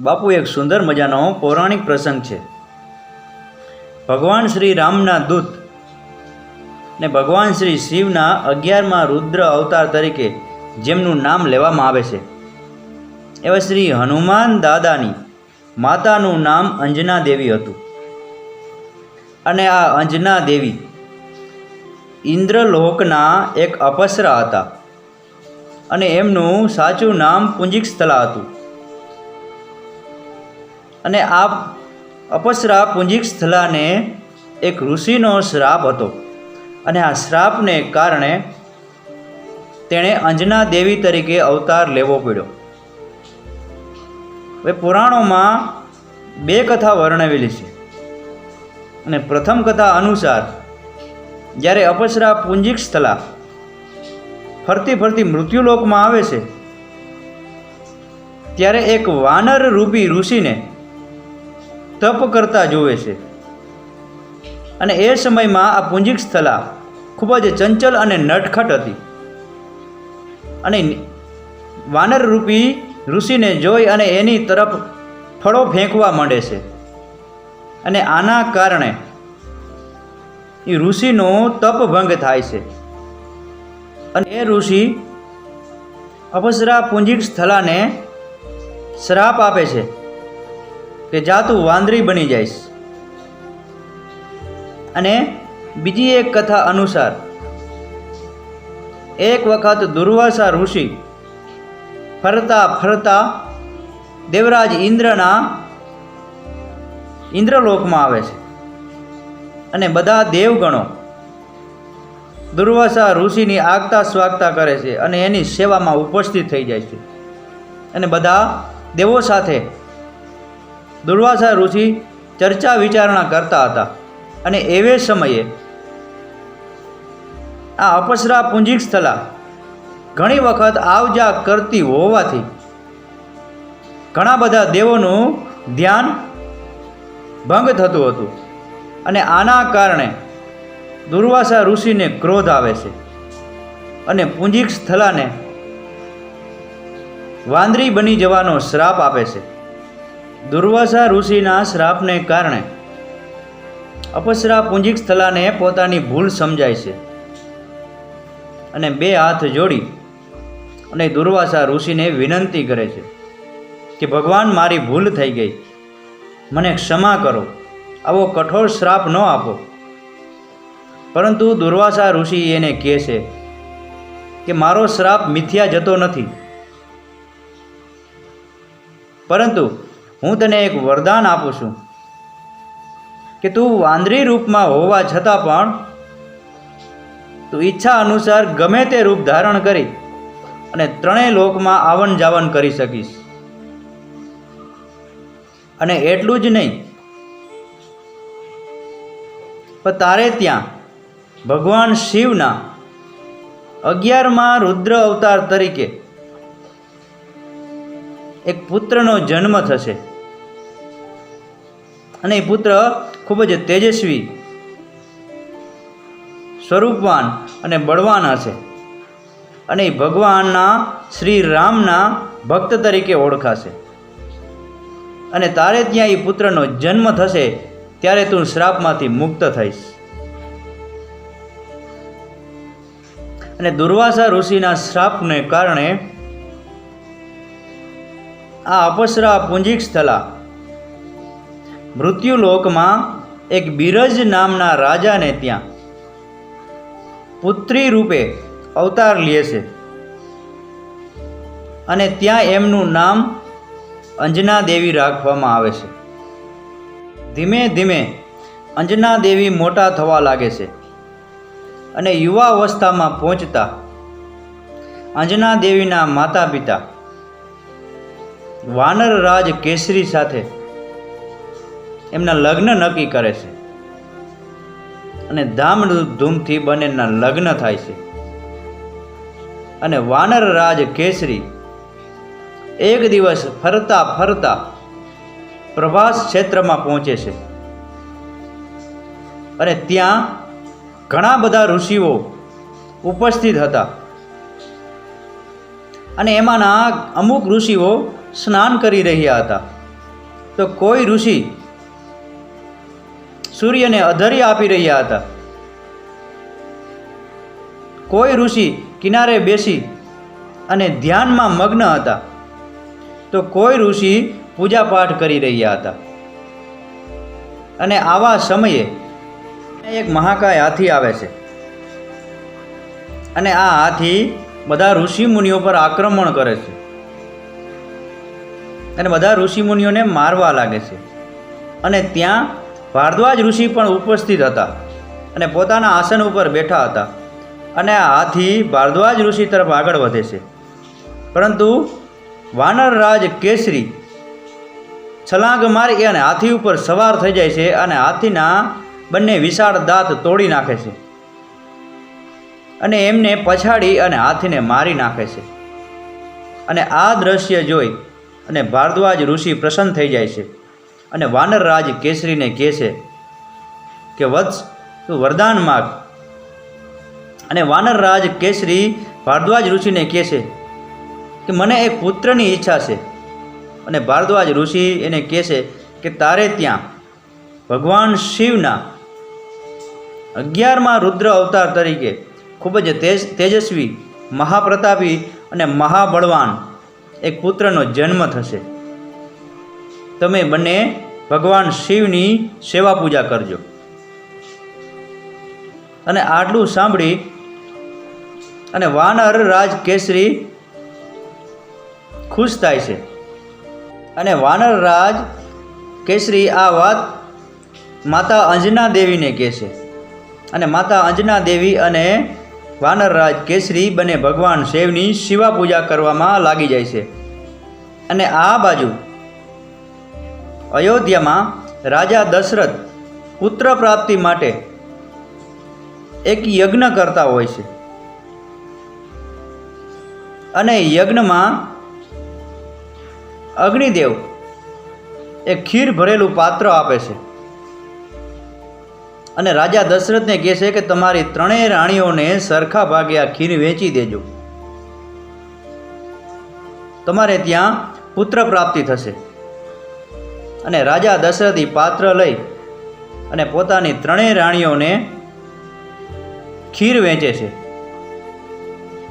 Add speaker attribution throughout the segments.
Speaker 1: બાપુ, એક સુંદર મજાનો પૌરાણિક પ્રસંગ છે. ભગવાન શ્રી રામના દૂત ને ભગવાન શ્રી શિવના અગિયારમાં રુદ્ર અવતાર તરીકે જેમનું નામ લેવામાં આવે છે. એવા શ્રી હનુમાન દાદાની માતાનું નામ અંજના દેવી હતું. અને આ અંજના દેવી ઇન્દ્રલોકના એક અપસરા હતા અને એમનું સાચું નામ પુંજિક સ્થલા હતું. અને આ અપસરા પુંજિક સ્થલાને એક ઋષિનો શ્રાપ હતો. અને આ શ્રાપને કારણે તેણે અંજના દેવી તરીકે અવતાર લેવો પડ્યો. હવે પુરાણોમાં બે કથા વર્ણવેલી છે. અને પ્રથમ કથા અનુસાર જ્યારે અપસરા પુંજિક સ્થલા ફરતી ફરતી મૃત્યુલોકમાં આવે છે, ત્યારે એક વાનર રૂપી ઋષિને તપ કરતા જોવે છે. અને એ સમયમાં આ પુંજિક સ્થલા ખૂબ જ ચંચલ અને નટખટ હતી. અને વાનર રૂપી ઋષિને જોઈ અને એની તરફ ફળો ફેંકવા માંડે છે. અને આના કારણે એ ઋષિનો તપ ભંગ થાય છે. અને એ ઋષિ અપસરા પુંજિક સ્થલાને શ્રાપ આપે છે. કે જા તું વાંદરી બની જઈશ. અને બીજી એક કથા અનુસાર, એક વખત દુર્વાસા ઋષિ ફરતા ફરતા દેવરાજ ઇન્દ્રના ઇન્દ્રલોકમાં આવે છે. અને બધા દેવગણો દુર્વાસા ઋષિની આગતા સ્વાગતા કરે છે અને એની સેવામાં ઉપસ્થિત થઈ જાય છે. અને બધા દેવો સાથે દુર્વાસા ઋષિ ચર્ચા વિચારણા કરતા હતા અને એવે સમયે આ અપસરા પૂંજીક સ્થલા ઘણી વખત આવજા કરતી હોવાથી ઘણા બધા દેવોનું ધ્યાન ભંગ થતું હતું અને આના કારણે દુર્વાસા ઋષિને ક્રોધ આવે છે અને પૂંજીક સ્થલાને વાંદરી બની જવાનો શ્રાપ આપે છે. દુર્વાસા ઋષિના શ્રાપને કારણે અપસરા પુંજિક સ્થલાને પોતાની ભૂલ સમજાય છે. અને બે હાથ જોડી અને દુર્વાસા ઋષિને વિનંતી કરે છે કે ભગવાન મારી ભૂલ થઈ ગઈ. મને ક્ષમા કરો. આવો કઠોર શ્રાપ ન આપો. પરંતુ દુર્વાસા ઋષિ એને કહે છે કે મારો શ્રાપ મિથ્યા જતો નથી. પરંતુ હું તને એક વરદાન આપું છું કે તું વાંદરી રૂપમાં હોવા છતાં પણ તું ઈચ્છા અનુસાર ગમે તે રૂપ ધારણ કરી અને ત્રણેય લોકમાં આવન જાવન કરી શકીશ. અને એટલું જ નહીં, પણ તારે ત્યાં ભગવાન શિવના અગિયારમાં રુદ્ર અવતાર તરીકે એક પુત્રનો જન્મ થશે. અને એ પુત્ર ખૂબ જ તેજસ્વી, સ્વરૂપવાન અને બળવાન હશે. અને એ ભગવાનના શ્રી રામના ભક્ત તરીકે ઓળખાશે. અને તારે ત્યાં એ પુત્રનો જન્મ થશે, ત્યારે તું શ્રાપમાંથી મુક્ત થઈશ. અને દુર્વાસા ઋષિના શ્રાપને કારણે આ અપસરા પુંજિક સ્થલા. મૃત્યુલોકમાં એક બિરજ નામના રાજાને ત્યાં પુત્રી રૂપે અવતાર લે છે. અને ત્યાં એમનું નામ અંજના દેવી રાખવામાં આવે છે. ધીમે ધીમે અંજના દેવી મોટા થવા લાગે છે અને યુવા અવસ્થામાં પહોંચતા અંજના દેવીના માતા પિતા વાનર રાજ કેસરી સાથે એમના લગ્ન નક્કી કરે છે. અને ધામધૂમથી બંનેના લગ્ન થાય છે. અને વાનર રાજ કેસરી એક દિવસ ફરતા ફરતા પ્રભાસ ક્ષેત્રમાં પહોંચે છે. અને ત્યાં ઘણા બધા ઋષિઓ ઉપસ્થિત હતા. અને એમાંના અમુક ઋષિઓ સ્નાન કરી રહ્યા હતા. તો કોઈ ઋષિ સૂર્યને અધર્ય આપી રહ્યા હતા. કોઈ ઋષિ કિનારે બેસી અને ધ્યાનમાં મગ્ન હતા. તો કોઈ ઋષિ પૂજાપાઠ કરી રહ્યા હતા. અને આવા સમયે એક મહાકાય હાથી આવે છે. અને આ હાથી બધા ઋષિ મુનિઓ પર આક્રમણ કરે છે. અને બધા ઋષિમુનિઓને મારવા લાગે છે. અને ત્યાં ભારદ્વાજ ઋષિ પણ ઉપસ્થિત હતા અને પોતાના આસન ઉપર બેઠા હતા અને આ હાથી ભારદ્વાજ ઋષિ તરફ આગળ વધે છે. પરંતુ વાનરરાજ કેસરી છલાંગ મારી અને હાથી ઉપર સવાર થઈ જાય છે અને હાથીના બંને વિશાળ દાંત તોડી નાખે છે. અને એમને પછાડી અને હાથીને મારી નાખે છે. અને આ દ્રશ્ય જોઈ અને ભારદ્વાજ ઋષિ પ્રસન્ન થઈ જાય છે. અને વાનરરાજ કેસરીને કહે છે કે, વત્સ, તું વરદાન માગ. અને વાનરરાજ કેસરી ભારદ્વાજ ઋષિને કહે છે કે, મને એક પુત્રની ઈચ્છા છે. અને ભારદ્વાજ ઋષિ એને કહે છે કે, તારે ત્યાં ભગવાન શિવના અગિયારમાં રુદ્ર અવતાર તરીકે ખૂબ જ તેજ, તેજસ્વી, મહાપ્રતાપી અને મહાબળવાન એક પુત્રનો જન્મ થશે. તમે બંને ભગવાન શિવની સેવા પૂજા કરજો. અને આટલું સાંભળી અને વાનર રાજ કેસરી ખુશ થાય છે. અને વાનર રાજ કેસરી આ વાત માતા અંજના દેવીને કહે છે. અને માતા અંજના દેવી અને વાનરરાજ કેસરી બને ભગવાન શિવની શિવા પૂજા કરવામાં લાગી જાય છે. અને આ બાજુ અયોધ્યામાં રાજા દશરથ પુત્ર પ્રાપ્તિ માટે એક યજ્ઞ કરતા હોય છે. અને યજ્ઞમાં અગ્નિદેવ એ ખીર ભરેલું પાત્ર આપે છે. અને રાજા દશરથને કહે છે કે તમારી ત્રણેય રાણીઓને સરખા ભાગે આ ખીર વેચી દેજો. તમારે ત્યાં પુત્ર પ્રાપ્તિ થશે. અને રાજા દશરથ પાત્ર લઈ અને પોતાની ત્રણેય રાણીઓને ખીર વેચે છે.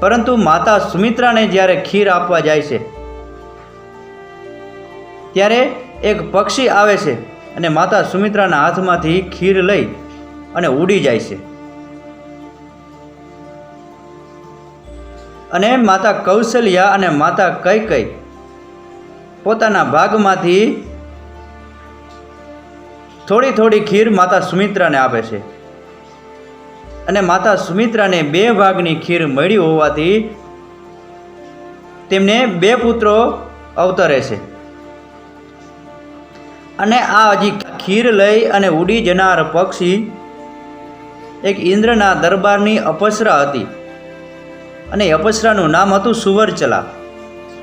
Speaker 1: પરંતુ માતા સુમિત્રાને જ્યારે ખીર આપવા જાય છે, ત્યારે એક પક્ષી આવે છે અને માતા સુમિત્રાના હાથમાંથી ખીર લઈ અને ઉડી જાય છે. અને માતા કૌશલ્યા અને માતા કઈ કઈ પોતાના ભાગમાંથી થોડી થોડી ખીર માતા સુમિત્રાને આપે છે. અને માતા સુમિત્રાને બે ભાગની ખીર મળી હોવાથી તેમને બે પુત્રો અવતરે છે. અને આ હજી ખીર લઈ અને ઉડી જનાર પક્ષી એક ઇન્દ્રના દરબારની અપસરા હતી. અને અપસરાનું નામ હતું સુવરચલા.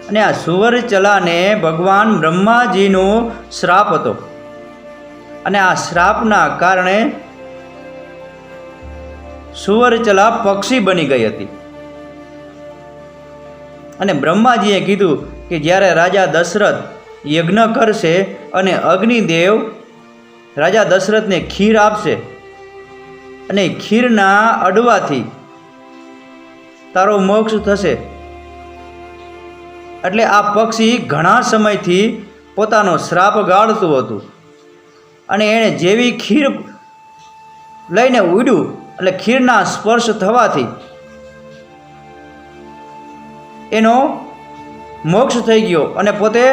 Speaker 1: અને આ સુવરચલાને ભગવાન બ્રહ્માજીનો શ્રાપ હતો. અને આ શ્રાપના કારણે સુવરચલા પક્ષી બની ગઈ હતી. અને બ્રહ્માજીએ કીધું કે જ્યારે રાજા દશરથ યજ્ઞ કરશે અને અગ્નિદેવ રાજા દશરથને ખીર આપશે અને ખીરના અડવાથી તારો મોક્ષ થશે. એટલે આ પક્ષી ઘણા સમયથી પોતાનો શ્રાપ ગાળતું હતું. અને એણે જેવી ખીર લઈને ઉડ્યું, એટલે ખીરના સ્પર્શ થવાથી એનો મોક્ષ થઈ ગયો અને પોતે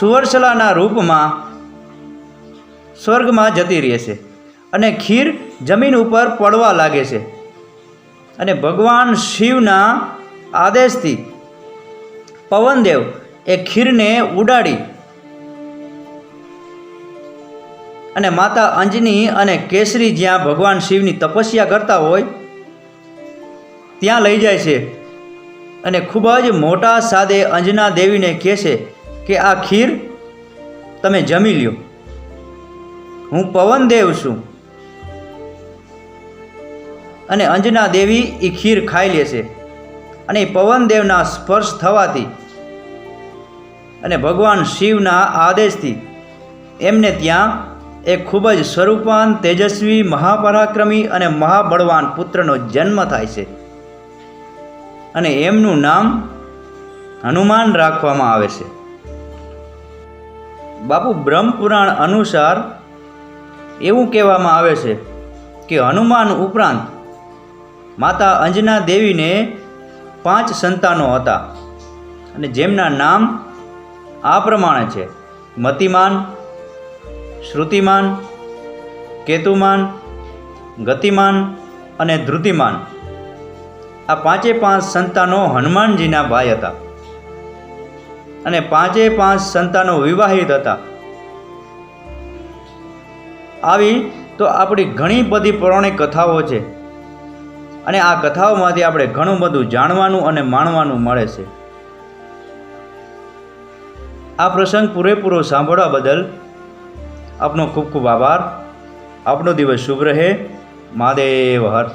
Speaker 1: સુવર્ષલાના રૂપમાં સ્વર્ગમાં જતી રહેશે. અને ખીર જમીન ઉપર પડવા લાગે છે. અને ભગવાન શિવના આદેશથી પવનદેવ એ ખીરને ઉડાડી અને માતા અંજની અને કેસરી જ્યાં ભગવાન શિવની તપસ્યા કરતા હોય, ત્યાં લઈ જાય છે. અને ખૂબ જ મોટા સાદે અંજના દેવીને કહે છે કે, આ ખીર તમે જમી લ્યો. હું પવનદેવ છું. અને અંજના દેવી એ ખીર ખાઈ લે છે. અને પવનદેવના સ્પર્શ થવાથી અને ભગવાન શિવના આદેશથી એમને ત્યાં એક ખૂબ જ સ્વરૂપાન, તેજસ્વી, મહાપરાક્રમી અને મહાબળવાન પુત્રનો જન્મ થાય છે. અને એમનું નામ હનુમાન રાખવામાં આવે છે. બાપુ બ્રહ્મપુરાણ અનુસાર એવું કહેવામાં આવે છે કે હનુમાન ઉપરાંત માતા અંજના દેવીને પાંચ સંતાનો હતા. અને જેમના નામ આ પ્રમાણે છે. મતિમાન, શ્રુતિમાન, કેતુમાન, ગતિમાન અને ધૃતિમાન આ પાંચે પાંચ સંતાનો હનુમાનજીના ભાઈ હતા. અને પાંચે પાંચ સંતાનો વિવાહિત હતા. આવી તો આપણી ઘણી બધી પૌરાણિક કથાઓ છે. અને આ કથાઓમાંથી આપણે ઘણું બધું જાણવાનું અને માણવાનું મળે છે. આ પ્રસંગ પૂરેપૂરો સાંભળવા બદલ આપનો ખૂબ ખૂબ આભાર. આપનો દિવસ શુભ રહે. મહાદેવ હર.